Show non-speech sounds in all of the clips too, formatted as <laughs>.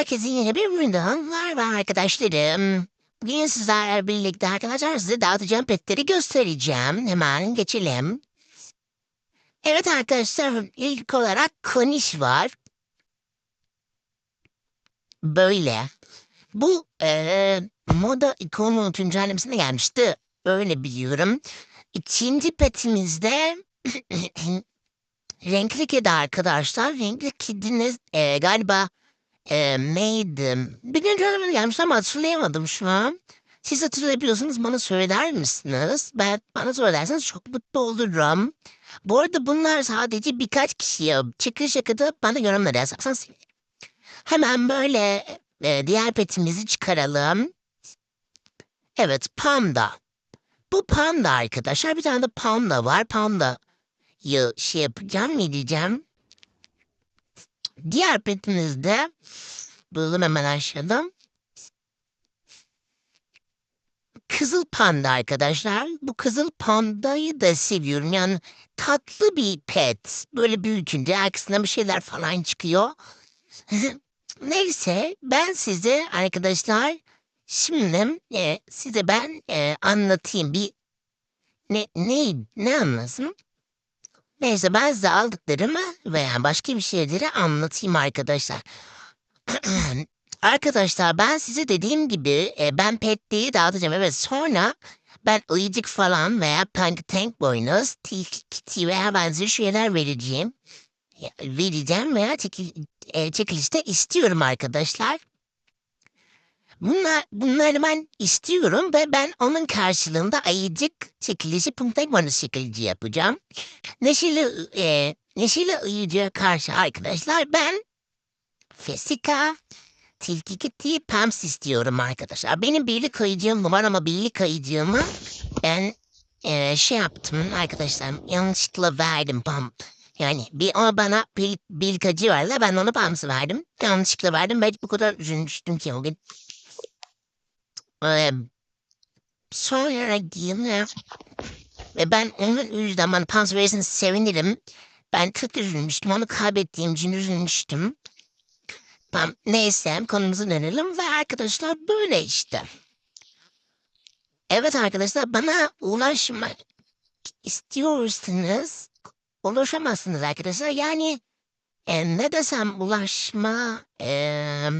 Herkesin yeni bir bölümünden merhaba arkadaşlarım. Bugün sizlerle birlikte arkadaşlar size dağıtacağım petleri göstereceğim. Hemen geçelim. Evet arkadaşlar ilk olarak Koniş var. Böyle. Bu eee moda ikonu güncellemesine gelmişti. Öyle biliyorum. İkinci petimizde <clears throat> renkli kedi arkadaşlar. Renkli kediniz eee, galiba eee neydi? Bir güncelleme gelmiş ama hatırlayamadım şu an. Siz hatırlayabiliyorsanız bana söyler misiniz? Ben bana söylerseniz çok mutlu olurum. Bu arada bunlar sadece birkaç kişiye çıkış yakıda bana yorumları sevinirim. Hemen böyle e, diğer petimizi çıkaralım. Evet panda. Bu panda arkadaşlar. Bir tane de panda var. Panda'yı şey yapacağım ne diyeceğim. Diğer petimizde buldum hemen aşağıda. Kızıl panda arkadaşlar. Bu kızıl pandayı da seviyorum. Yani tatlı bir pet. Böyle büyütünce arkasından bir şeyler falan çıkıyor. <laughs> Neyse ben size arkadaşlar şimdi e, size ben e, anlatayım bir ne ne ne anlasın? Neyse ben size aldıklarımı veya başka bir şeyleri anlatayım arkadaşlar. <clears throat> arkadaşlar ben size dediğim gibi e, ben petliği dağıtacağım. Evet sonra ben ıyıcık falan veya punk tank boynuz, tilki veya benzeri şeyler vereceğim. Vereceğim veya çekil, e, çekilişte istiyorum arkadaşlar. Bunlar, bunları ben istiyorum ve ben onun karşılığında ayıcık çekilişi punktek bonus çekilişi yapacağım. Neşeli, e, neşeli ayıcıya karşı arkadaşlar ben Fesika, Tilki Kitty, Pams istiyorum arkadaşlar. Benim birlik ayıcığım var ama birlik ayıcığımı ben e, şey yaptım arkadaşlar yanlışlıkla verdim Pam. Yani bir o bana bir, birlik acı verdi ben ona Pams'ı verdim. Yanlışlıkla verdim ben bu kadar üzülmüştüm ki o gün. Ee, sonra yine ve ben onun yüzden Pams verirsin sevinirim. Ben çok üzülmüştüm onu kaybettiğim için üzülmüştüm. Tamam, neyse konumuza dönelim ve arkadaşlar böyle işte. Evet arkadaşlar bana ulaşmak istiyorsanız ulaşamazsınız arkadaşlar. Yani e, ne desem ulaşma e,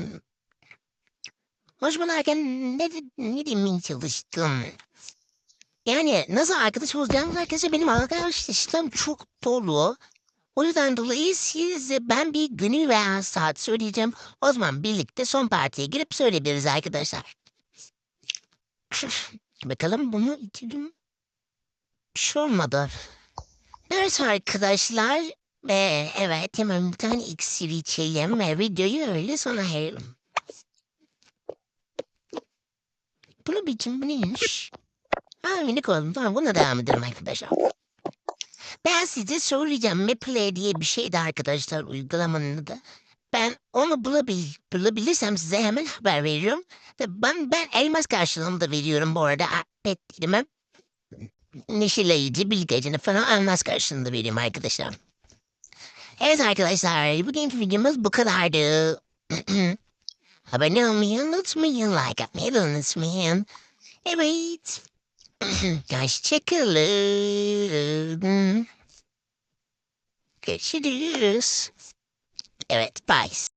ulaşma derken ne, ne diyeyim çalıştım. Yani nasıl arkadaş olacağınız arkadaşlar benim arkadaş listem çok dolu. O yüzden dolayı size ben bir günü veya saat söyleyeceğim. O zaman birlikte son partiye girip söyleyebiliriz arkadaşlar. <laughs> Bakalım bunu itelim. Bir şey olmadı. Evet arkadaşlar. Ve evet hemen bir tane iksir içelim ve videoyu öyle sona erelim. Bunu biçim bu neymiş? Ha minik oldum tamam buna devam edelim arkadaşlar. Ben size söyleyeceğim. Maplay diye bir şeydi arkadaşlar uygulamanın adı. Ben onu bulabil bulabilirsem size hemen haber veriyorum. Ve ben, ben elmas karşılığında veriyorum bu arada. Ah, Pet değilim. Neşeleyici, bilgecini falan elmas karşılığında veriyorum arkadaşlar. Evet arkadaşlar bugünkü videomuz bu kadardı. <clears throat> Oh, Aber no man looks me like a middle-aged man. It reads, <clears throat> Gosh, chickaloo. Good shit, it is. It's spice.